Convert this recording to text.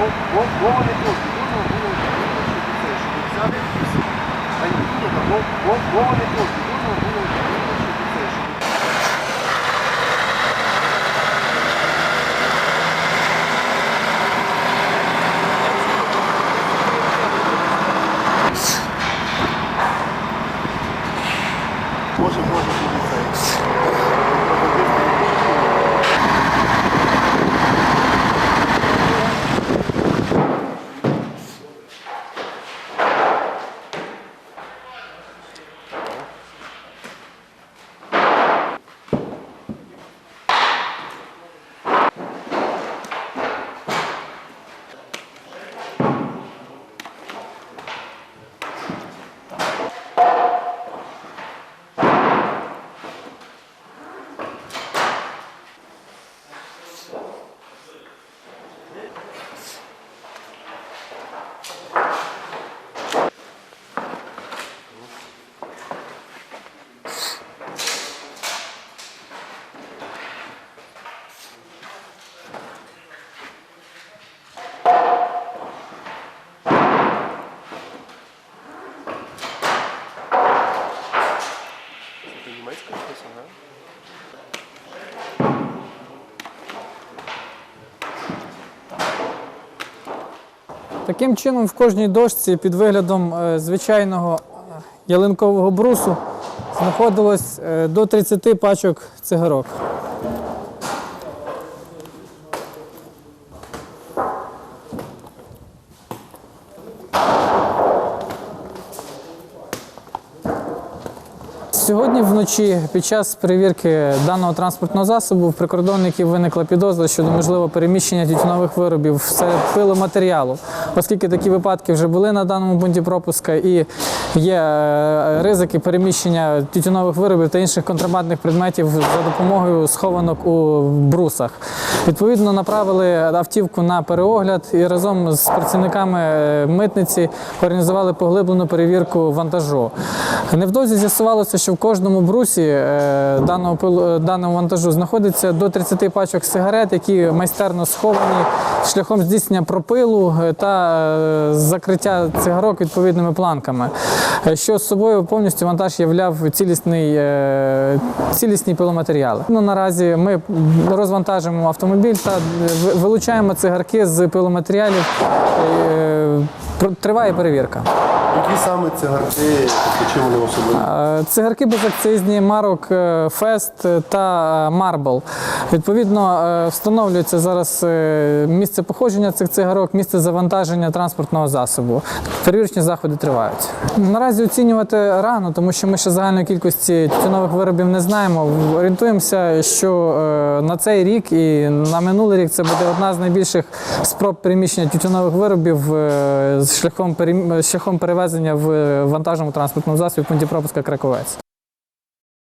Мова не просто. Таким чином, в кожній дошці під виглядом е, звичайного е, ялинкового брусу знаходилось е, до 30 пачок цигарок. Сьогодні вночі під час перевірки даного транспортного засобу в прикордонників виникла підозра щодо можливого переміщення тютюнових виробів серед пиломатеріалу, оскільки такі випадки вже були на даному пункті пропуска і є е, ризики переміщення тютюнових виробів та інших контрабандних предметів за допомогою схованок у брусах. Відповідно, направили автівку на переогляд і разом з працівниками е, митниці організували поглиблену перевірку вантажу. Невдовзі з'ясувалося, що в кожному брусі е, даного е, даного вантажу знаходиться до 30 пачок сигарет, які майстерно сховані шляхом здійснення пропилу е, е, закриття цигарок відповідними планками, е, що з собою повністю вантаж являв цілісний, е, цілісні пиломатеріали. Ну, наразі ми розвантажимо автомобіль та вилучаємо цигарки з пиломатеріалів. Е, Триває перевірка. Які саме цигарки, вони особливі? Е, Цигарки безакцизні марок е, Фест та Марбл. Відповідно, е, встановлюється зараз е, місце походження цих цигарок, місце завантаження транспортного засобу. Перевірочні заходи тривають. Наразі оцінювати рано, тому що ми ще загальної кількості тютюнових виробів не знаємо. Орієнтуємося, що е, на цей рік і на минулий рік це буде одна з найбільших спроб переміщення тютюнових виробів е, з шляхом шляхом перевезення в вантажному транспортному засобі в пункті пропуска Краковець.